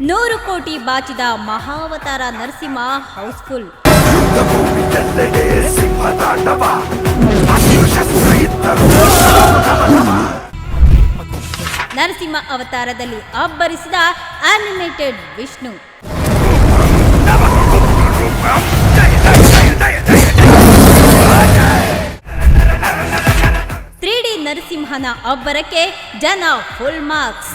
ನೂರು ಕೋಟಿ ಬಾಚಿದ ಮಹಾವತಾರ ನರಸಿಂಹ ಹೌಸ್ಫುಲ್ ನರಸಿಂಹ ಅವತಾರದಲ್ಲಿ ಅಬ್ಬರಿಸಿದ ಅನಿಮೇಟೆಡ್ ವಿಷ್ಣು. ತ್ರೀ ನರಸಿಂಹನ ಅಬ್ಬರಕ್ಕೆ ಜನ ಫುಲ್ ಮಾರ್ಕ್ಸ್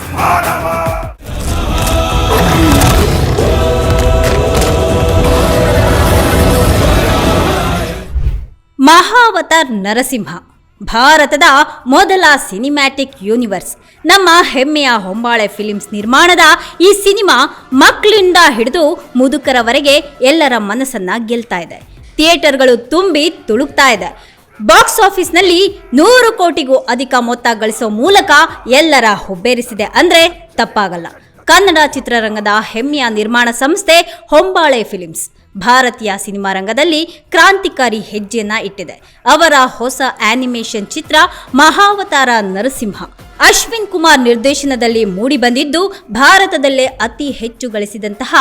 ಮಹಾವತಾರ್ ನರಸಿಂಹ. ಭಾರತದ ಮೊದಲ ಸಿನಿಮ್ಯಾಟಿಕ್ ಯೂನಿವರ್ಸ್ ನಮ್ಮ ಹೆಮ್ಮೆಯ ಹೊಂಬಾಳೆ ಫಿಲಿಮ್ಸ್ ನಿರ್ಮಾಣದ ಈ ಸಿನಿಮಾ ಮಕ್ಕಳಿಂದ ಹಿಡಿದು ಮುದುಕರವರೆಗೆ ಎಲ್ಲರ ಮನಸ್ಸನ್ನ ಗೆಲ್ತಾ ಇದೆ. ಥಿಯೇಟರ್ಗಳು ತುಂಬಿ ತುಳುಕ್ತಾ ಇದೆ. ಬಾಕ್ಸ್ ಆಫೀಸ್ನಲ್ಲಿ ನೂರು ಕೋಟಿಗೂ ಅಧಿಕ ಮೊತ್ತ ಗಳಿಸೋ ಮೂಲಕ ಎಲ್ಲರ ಹುಬ್ಬೇರಿಸಿದೆ ಅಂದರೆ ತಪ್ಪಾಗಲ್ಲ. ಕನ್ನಡ ಚಿತ್ರರಂಗದ ಹೆಮ್ಮೆಯ ನಿರ್ಮಾಣ ಸಂಸ್ಥೆ ಹೊಂಬಾಳೆ ಫಿಲಿಮ್ಸ್ ಭಾರತೀಯ ಸಿನಿಮಾ ರಂಗದಲ್ಲಿ ಕ್ರಾಂತಿಕಾರಿ ಹೆಜ್ಜೆಯನ್ನ ಇಟ್ಟಿದೆ. ಅವರ ಹೊಸ ಆನಿಮೇಷನ್ ಚಿತ್ರ ಮಹಾವತಾರ ನರಸಿಂಹ. ಅಶ್ವಿನ್ ಕುಮಾರ್ ನಿರ್ದೇಶನದಲ್ಲಿ ಮೂಡಿಬಂದಿದ್ದು ಭಾರತದಲ್ಲೇ ಅತಿ ಹೆಚ್ಚು ಗಳಿಸಿದಂತಹ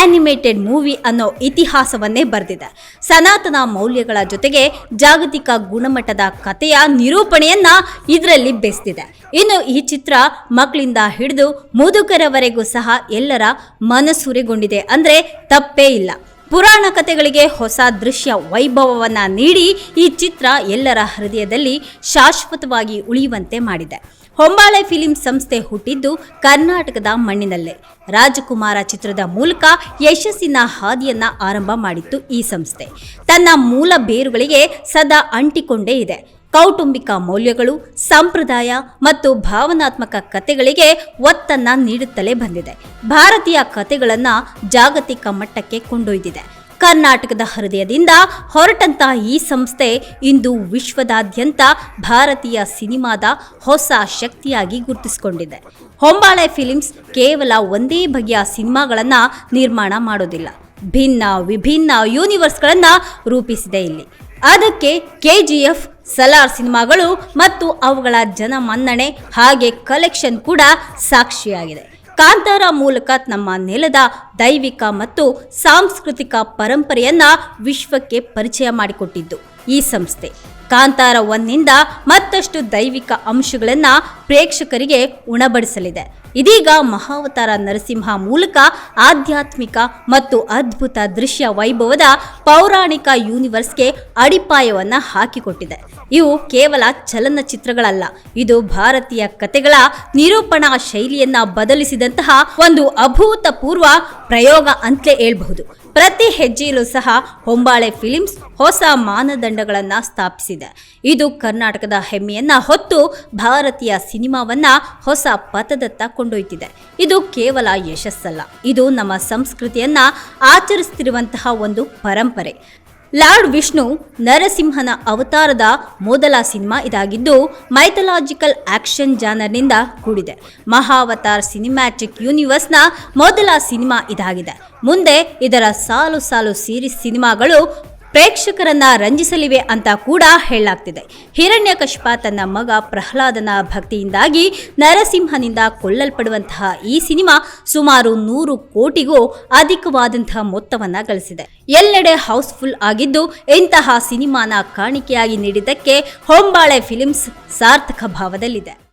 ಆನಿಮೇಟೆಡ್ ಮೂವಿ ಅನ್ನೋ ಇತಿಹಾಸವನ್ನೇ ಬರೆದಿದೆ. ಸನಾತನ ಮೌಲ್ಯಗಳ ಜೊತೆಗೆ ಜಾಗತಿಕ ಗುಣಮಟ್ಟದ ಕಥೆಯ ನಿರೂಪಣೆಯನ್ನ ಇದರಲ್ಲಿ ಬೆಸ್ತಿದೆ ಇನ್ನು ಈ ಚಿತ್ರ ಮಕ್ಕಳಿಂದ ಹಿಡಿದು ಮುದುಕರವರೆಗೂ ಸಹ ಎಲ್ಲರ ಮನಸುರೆಗೊಂಡಿದೆ ಅಂದರೆ ತಪ್ಪೇ ಇಲ್ಲ. ಪುರಾಣ ಕಥೆಗಳಿಗೆ ಹೊಸ ದೃಶ್ಯ ವೈಭವವನ್ನು ನೀಡಿ ಈ ಚಿತ್ರ ಎಲ್ಲರ ಹೃದಯದಲ್ಲಿ ಶಾಶ್ವತವಾಗಿ ಉಳಿಯುವಂತೆ ಮಾಡಿದೆ. ಹೊಂಬಾಳೆ ಫಿಲಿಂ ಸಂಸ್ಥೆ ಹುಟ್ಟಿದ್ದು ಕರ್ನಾಟಕದ ಮಣ್ಣಿನಲ್ಲೇ. ರಾಜಕುಮಾರ ಚಿತ್ರದ ಮೂಲಕ ಯಶಸ್ಸಿನ ಹಾದಿಯನ್ನ ಆರಂಭ ಮಾಡಿತ್ತು ಈ ಸಂಸ್ಥೆ. ತನ್ನ ಮೂಲ ಬೇರುಗಳಿಗೆ ಸದಾ ಅಂಟಿಕೊಂಡೇ ಇದೆ. ಕೌಟುಂಬಿಕ ಮೌಲ್ಯಗಳು, ಸಂಪ್ರದಾಯ ಮತ್ತು ಭಾವನಾತ್ಮಕ ಕಥೆಗಳಿಗೆ ಒತ್ತನ್ನ ನೀಡುತ್ತಲೇ ಬಂದಿದೆ. ಭಾರತೀಯ ಕಥೆಗಳನ್ನು ಜಾಗತಿಕ ಮಟ್ಟಕ್ಕೆ ಕೊಂಡೊಯ್ದಿದೆ. ಕರ್ನಾಟಕದ ಹೃದಯದಿಂದ ಹೊರಟಂತಹ ಈ ಸಂಸ್ಥೆ ಇಂದು ವಿಶ್ವದಾದ್ಯಂತ ಭಾರತೀಯ ಸಿನಿಮಾದ ಹೊಸ ಶಕ್ತಿಯಾಗಿ ಗುರುತಿಸಿಕೊಂಡಿದೆ. ಹೊಂಬಾಳೆ ಫಿಲಿಮ್ಸ್ ಕೇವಲ ಒಂದೇ ಬಗೆಯ ಸಿನಿಮಾಗಳನ್ನ ನಿರ್ಮಾಣ ಮಾಡೋದಿಲ್ಲ. ಭಿನ್ನ ವಿಭಿನ್ನ ಯೂನಿವರ್ಸ್ಗಳನ್ನು ರೂಪಿಸಿದೆ ಇಲ್ಲಿ. ಅದಕ್ಕೆ ಕೆಜಿಎಫ್ ಸಲಾರ್ ಸಿನಿಮಾಗಳು ಮತ್ತು ಅವುಗಳ ಜನಮನ್ನಣೆ ಹಾಗೆ ಕಲೆಕ್ಷನ್ ಕೂಡ ಸಾಕ್ಷಿಯಾಗಿದೆ. ಕಾಂತಾರ ಮೂಲಕ ನಮ್ಮ ನೆಲದ ದೈವಿಕ ಮತ್ತು ಸಾಂಸ್ಕೃತಿಕ ಪರಂಪರೆಯನ್ನ ವಿಶ್ವಕ್ಕೆ ಪರಿಚಯ ಮಾಡಿಕೊಟ್ಟಿದ್ದು ಈ ಸಂಸ್ಥೆ. ಕಾಂತಾರ ಒಂದಿಂದ ಮತ್ತಷ್ಟು ದೈವಿಕ ಅಂಶಗಳನ್ನು ಪ್ರೇಕ್ಷಕರಿಗೆ ಉಣಬಡಿಸಲಿದೆ. ಇದೀಗ ಮಹಾವತಾರ ನರಸಿಂಹ ಮೂಲಕ ಆಧ್ಯಾತ್ಮಿಕ ಮತ್ತು ಅದ್ಭುತ ದೃಶ್ಯ ವೈಭವದ ಪೌರಾಣಿಕ ಯೂನಿವರ್ಸ್ಗೆ ಅಡಿಪಾಯವನ್ನ ಹಾಕಿಕೊಟ್ಟಿದೆ. ಇವು ಕೇವಲ ಚಲನಚಿತ್ರಗಳಲ್ಲ, ಇದು ಭಾರತೀಯ ಕತೆಗಳ ನಿರೂಪಣಾ ಶೈಲಿಯನ್ನ ಬದಲಿಸಿದಂತಹ ಒಂದು ಅಭೂತಪೂರ್ವ ಪ್ರಯೋಗ ಅಂತಲೇ ಹೇಳ್ಬಹುದು. ಪ್ರತಿ ಹೆಜ್ಜೆಯಲ್ಲೂ ಸಹ ಹೊಂಬಾಳೆ ಫಿಲಿಮ್ಸ್ ಹೊಸ ಮಾನದಂಡಗಳನ್ನು ಸ್ಥಾಪಿಸಿದೆ. ಇದು ಕರ್ನಾಟಕದ ಹೆಮ್ಮೆಯನ್ನ ಹೊತ್ತು ಭಾರತೀಯ ಸಿನಿಮಾವನ್ನ ಹೊಸ ಪಥದತ್ತ ಕೊಂಡೊಯ್ತಿದೆ. ಇದು ಕೇವಲ ಯಶಸ್ಸಲ್ಲ. ಇದು ನಮ್ಮ ಸಂಸ್ಕೃತಿಯನ್ನ ಆಚರಿಸುತ್ತಿರುವಂತಹ ಒಂದು ಪರಂಪರೆ. ಲಾರ್ಡ್ ವಿಷ್ಣು ನರಸಿಂಹನ ಅವತಾರದ ಮೊದಲ ಸಿನಿಮಾ ಇದಾಗಿದ್ದು ಮೈಥಲಾಜಿಕಲ್ ಆಕ್ಷನ್ ಜಾನರ್ನಿಂದ ಕೂಡಿದೆ. ಮಹಾವತಾರ್ ಸಿನಿಮ್ಯಾಟಿಕ್ ಯೂನಿವರ್ಸ್ನ ಮೊದಲ ಸಿನಿಮಾ ಇದಾಗಿದೆ. ಮುಂದೆ ಇದರ ಸಾಲು ಸಾಲು ಸೀರೀಸ್ ಸಿನಿಮಾಗಳು ಪ್ರೇಕ್ಷಕರನ್ನ ರಂಜಿಸಲಿವೆ ಅಂತ ಕೂಡ ಹೇಳಲಾಗ್ತಿದೆ. ಹಿರಣ್ಯಕಶ್ಯಪ ತನ್ನ ಮಗ ಪ್ರಹ್ಲಾದನ ಭಕ್ತಿಯಿಂದಾಗಿ ನರಸಿಂಹನಿಂದ ಕೊಲ್ಲಲ್ಪಡುವಂತಹ ಈ ಸಿನಿಮಾ ಸುಮಾರು ನೂರು ಕೋಟಿಗೂ ಅಧಿಕವಾದಂತಹ ಮೊತ್ತವನ್ನ ಗಳಿಸಿದೆ. ಎಲ್ಲೆಡೆ ಹೌಸ್ಫುಲ್ ಆಗಿದ್ದು, ಇಂತಹ ಸಿನಿಮಾನ ಕಾಣಿಕೆಯಾಗಿ ನೀಡಿದ್ದಕ್ಕೆ ಹೊಂಬಾಳೆ ಫಿಲಿಮ್ಸ್ ಸಾರ್ಥಕ ಭಾವದಲ್ಲಿದೆ.